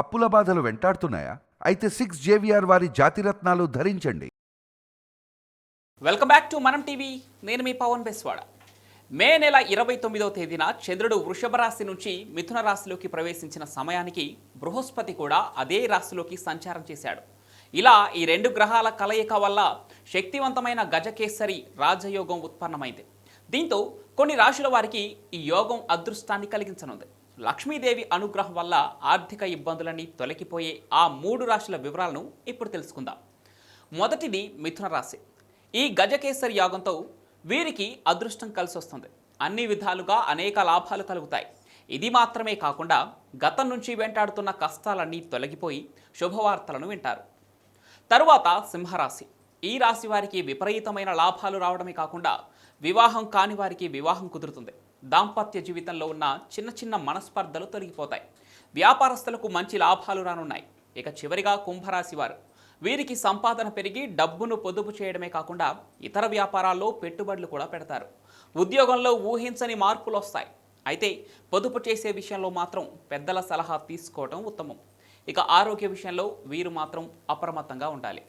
అప్పుల బాధలు వెంటాడుతున్నాయా? అయితే సిక్స్ జేవిఆర్ వారి జాతిరత్నాలు ధరించండి. Welcome back to Manam TV నేను మీ పవన్ బెస్వాడ. మే నెల ఇరవై తొమ్మిదవ తేదీన చంద్రుడు వృషభ రాశి నుంచి మిథున రాశిలోకి ప్రవేశించిన సమయానికి బృహస్పతి కూడా అదే రాశిలోకి సంచారం చేశాడు. ఇలా ఈ రెండు గ్రహాల కలయిక వల్ల శక్తివంతమైన గజకేసరి రాజయోగం ఉత్పన్నమైంది. దీంతో కొన్ని రాశుల వారికి ఈ యోగం అదృష్టాన్ని కలిగించనుంది. లక్ష్మీదేవి అనుగ్రహం వల్ల ఆర్థిక ఇబ్బందులన్నీ తొలగిపోయే ఆ మూడు రాశుల వివరాలను ఇప్పుడు తెలుసుకుందాం. మొదటిది మిథున రాశి. ఈ గజకేసరి యాగంతో వీరికి అదృష్టం కలిసి వస్తుంది అన్ని విధాలుగా అనేక లాభాలు కలుగుతాయి. ఇది మాత్రమే కాకుండా గతం నుంచి వెంటాడుతున్న కష్టాలన్నీ తొలగిపోయి శుభవార్తలను వింటారు. తరువాత సింహరాశి. ఈ రాశి వారికి విపరీతమైన లాభాలు రావడమే కాకుండా వివాహం కాని వారికి వివాహం కుదురుతుంది. దాంపత్య జీవితంలో ఉన్న చిన్న చిన్న మనస్పర్ధలు తొలగిపోతాయి. వ్యాపారస్తులకు మంచి లాభాలు రానున్నాయి. ఇక చివరిగా కుంభరాశి వారు. వీరికి సంపాదన పెరిగి డబ్బును పొదుపు చేయడమే కాకుండా ఇతర వ్యాపారాల్లో పెట్టుబడులు కూడా పెడతారు. ఉద్యోగంలో ఊహించని మార్పులు వస్తాయి. అయితే పొదుపు చేసే విషయంలో మాత్రం పెద్దల సలహా తీసుకోవడం ఉత్తమం. ఇక ఆరోగ్య విషయంలో వీరు మాత్రం అప్రమత్తంగా ఉండాలి.